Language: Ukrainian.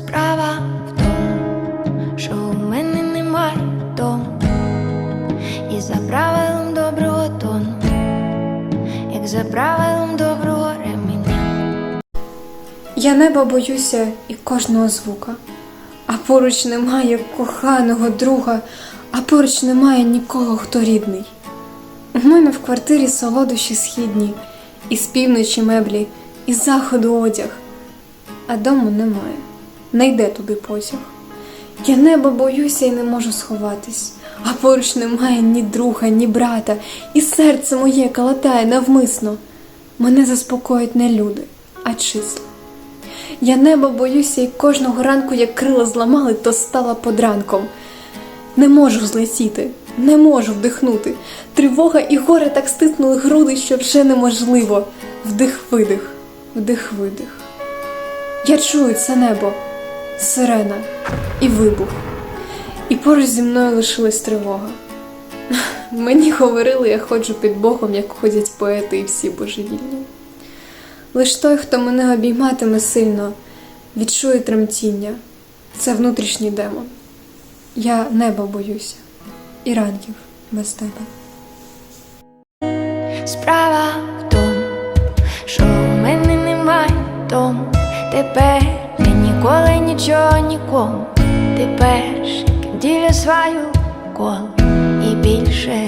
справа в тому, що у мене немає дому, і за правилом доброго тону, як за правилом доброго ременя. Я неба боюся і кожного звука, а поруч немає коханого друга, а поруч немає нікого, хто рідний. У мене в квартирі солодощі східні, і з півночі меблі, і з заходу одяг. А дому немає не йде туди потяг. Я неба боюся і не можу сховатись, а поруч немає ні друга, ні брата, і серце моє калатає навмисно. Мене заспокоїть не люди, а числа. Я неба боюся, і кожного ранку, як крила зламали, то стала подранком. Не можу злетіти, не можу вдихнути. Тривога і горе так стиснули груди, що вже неможливо. Вдих-видих, вдих-видих. Я чую це небо, сирена і вибух. І поруч зі мною лишилась тривога. Мені говорили, я ходжу під Богом, як ходять поети і всі божевільні. Лиш той, хто мене обійматиме сильно, відчує тремтіння. Це внутрішній демон. Я неба боюся і ранків без тебе. Справа в тому, що в мене немає дому. Тепер ніколи нічого нікому. Ти перший, ділю свою коло і більше